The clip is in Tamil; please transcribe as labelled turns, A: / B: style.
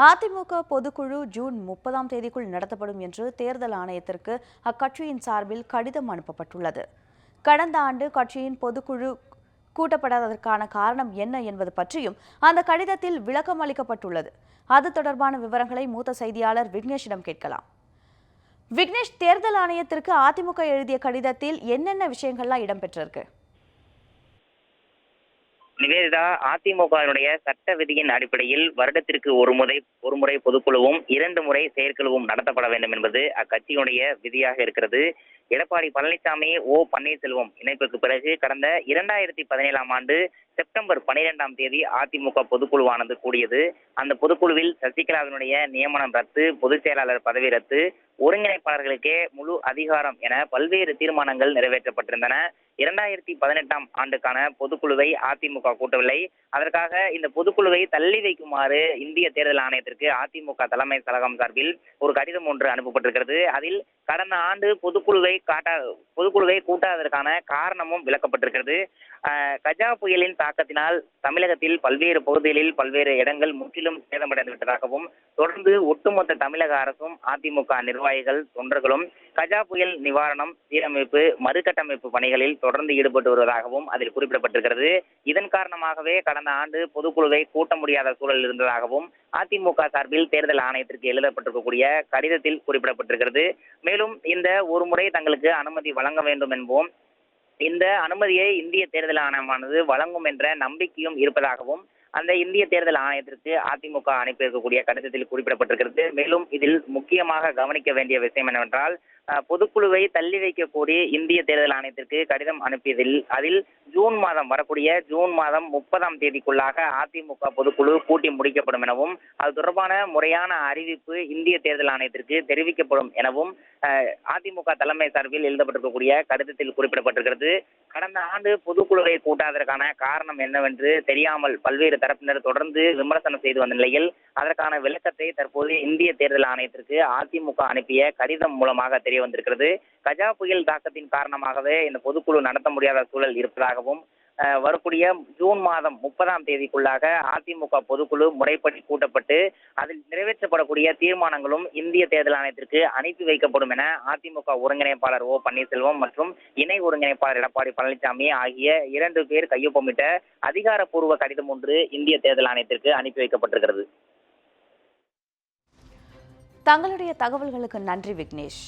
A: அதிமுக பொதுக்குழு ஜூன் முப்பதாம் தேதிக்குள் நடத்தப்படும் என்று தேர்தல் ஆணையத்திற்கு அக்கட்சியின் சார்பில் கடிதம் அனுப்பப்பட்டுள்ளது. கடந்த ஆண்டு கட்சியின் பொதுக்குழு கூட்டப்படாததற்கான காரணம் என்ன என்பது பற்றியும் அந்த கடிதத்தில் விளக்கம் அளிக்கப்பட்டுள்ளது. அது தொடர்பான விவரங்களை மூத்த செய்தியாளர் விக்னேஷிடம் கேட்கலாம். விக்னேஷ் தேர்தல் ஆணையத்திற்கு அதிமுக எழுதிய கடிதத்தில் என்னென்ன விஷயங்கள்லாம் இடம்பெற்றிருக்கு?
B: நிவேதிதா அதிமுகவினுடைய சட்ட விதியின் அடிப்படையில் வருடத்திற்கு ஒரு முறை ஒரு முறை பொதுக்குழுவும் இரண்டு முறை செயற்குழுவும் நடத்தப்பட வேண்டும் என்பது அக்கட்சியினுடைய விதியாக இருக்கிறது. எடப்பாடி பழனிசாமி ஓ பன்னீர்செல்வம் இணைப்புக்கு பிறகு கடந்த இரண்டாயிரத்தி பதினேழாம் ஆண்டு செப்டம்பர் பனிரெண்டாம் தேதி அதிமுக பொதுக்குழுவானது கூடியது. அந்த பொதுக்குழுவில் சசிகலாவினுடைய நியமனம் ரத்து பொதுச் செயலாளர் பதவி ரத்து ஒருங்கிணைப்பாளர்களுக்கே முழு அதிகாரம் என பல்வேறு தீர்மானங்கள் நிறைவேற்றப்பட்டிருந்தன. இரண்டாயிரத்தி பதினெட்டாம் ஆண்டுக்கான பொதுக்குழுவை அதிமுக கூட்டவில்லை. அதற்காக இந்த பொதுக்குழுவை தள்ளி வைக்குமாறு இந்திய தேர்தல் ஆணையத்திற்கு அதிமுக தலைமை கழகம் சார்பில் ஒரு கடிதம் ஒன்று அனுப்பப்பட்டிருக்கிறது. அதில் கடந்த ஆண்டு பொதுக்குழுவை காட்டா பொதுக்குழுவை கூட்டாததற்கான காரணமும் விளக்கப்பட்டிருக்கிறது. ஆஹ் கஜா புயலின் தாக்கத்தினால் தமிழகத்தில் பல்வேறு பகுதிகளில் பல்வேறு இடங்கள் முற்றிலும் சேதமடைந்து விட்டதாகவும் தொடர்ந்து ஒட்டுமொத்த தமிழக அரசும் அதிமுக நிர்வாகிகள் தொண்டர்களும் கஜா புயல் நிவாரணம் சீரமைப்பு மறுகட்டமைப்பு பணிகளில் தொடர்ந்து ஈடுபட்டு வருவதாகவும் அதில் குறிப்பிடப்பட்டிருக்கிறது. இதன் காரணமாகவே கடந்த ஆண்டு பொதுக்குழுவை கூட்ட முடியாத சூழல் இருந்ததாகவும் அதிமுக சார்பில் தேர்தல் ஆணையத்திற்கு எழுதப்பட்டிருக்கக்கூடிய கடிதத்தில் குறிப்பிடப்பட்டிருக்கிறது. மேலும் இந்த ஒரு முறை தங்களுக்கு அனுமதி வழங்க வேண்டும் என்போம். இந்த அனுமதியை இந்திய தேர்தல் ஆணையமானது வழங்கும் என்ற நம்பிக்கையும் இருப்பதாகவும் அந்த இந்திய தேர்தல் ஆணையத்திற்கு அதிமுக அனுப்பியிருக்கக்கூடிய கடிதத்தில் குறிப்பிடப்பட்டிருக்கிறது. மேலும் இதில் முக்கியமாக கவனிக்க வேண்டிய விஷயம் என்னவென்றால் பொதுக்குழுவை தள்ளி வைக்கக்கூடிய இந்திய தேர்தல் ஆணையத்திற்கு கடிதம் அனுப்பியதில் அதில் ஜூன் மாதம் வரக்கூடிய ஜூன் மாதம் முப்பதாம் தேதிக்குள்ளாக அதிமுக பொதுக்குழு கூட்டி முடிக்கப்படும் எனவும் அது தொடர்பான முறையான அறிவிப்பு இந்திய தேர்தல் ஆணையத்திற்கு தெரிவிக்கப்படும் எனவும் அதிமுக தலைமை சார்பில் எழுதப்பட்டிருக்கக்கூடிய கடிதத்தில் குறிப்பிடப்பட்டிருக்கிறது. கடந்த ஆண்டு பொதுக்குழுவை கூட்டாததற்கான காரணம் என்னவென்று தெரியாமல் பல்வேறு தரப்பினர் தொடர்ந்து விமர்சனம் செய்து வந்த நிலையில் அதற்கான விளக்கத்தை தற்போது இந்திய தேர்தல் ஆணையத்திற்கு அதிமுக அனுப்பிய கடிதம் மூலமாக தெரிய வந்திருக்கிறது. கஜா புயல் தாக்கத்தின் காரணமாகவே இந்த பொதுக்குழு நடத்த முடியாத சூழல் இருப்பதாகவும் வரக்கூடிய ஜூன் மாதம் முப்பதாம் தேதிக்குள்ளாக அதிமுக பொதுக்குழு முறைப்படி கூட்டப்பட்டு அதில் நிறைவேற்றப்படக்கூடிய தீர்மானங்களும் இந்திய தேர்தல் ஆணையத்திற்கு அனுப்பி வைக்கப்படும் என அதிமுக ஒருங்கிணைப்பாளர் ஓ பன்னீர்செல்வம் மற்றும் இணை ஒருங்கிணைப்பாளர் எடப்பாடி பழனிசாமி ஆகிய இரண்டு பேர் கையொப்பமிட்ட அதிகாரப்பூர்வ கடிதம் ஒன்று இந்திய தேர்தல் ஆணையத்திற்கு அனுப்பி வைக்கப்பட்டிருக்கிறது.
A: தங்களுடைய தகவல்களுக்கு நன்றி விக்னேஷ்.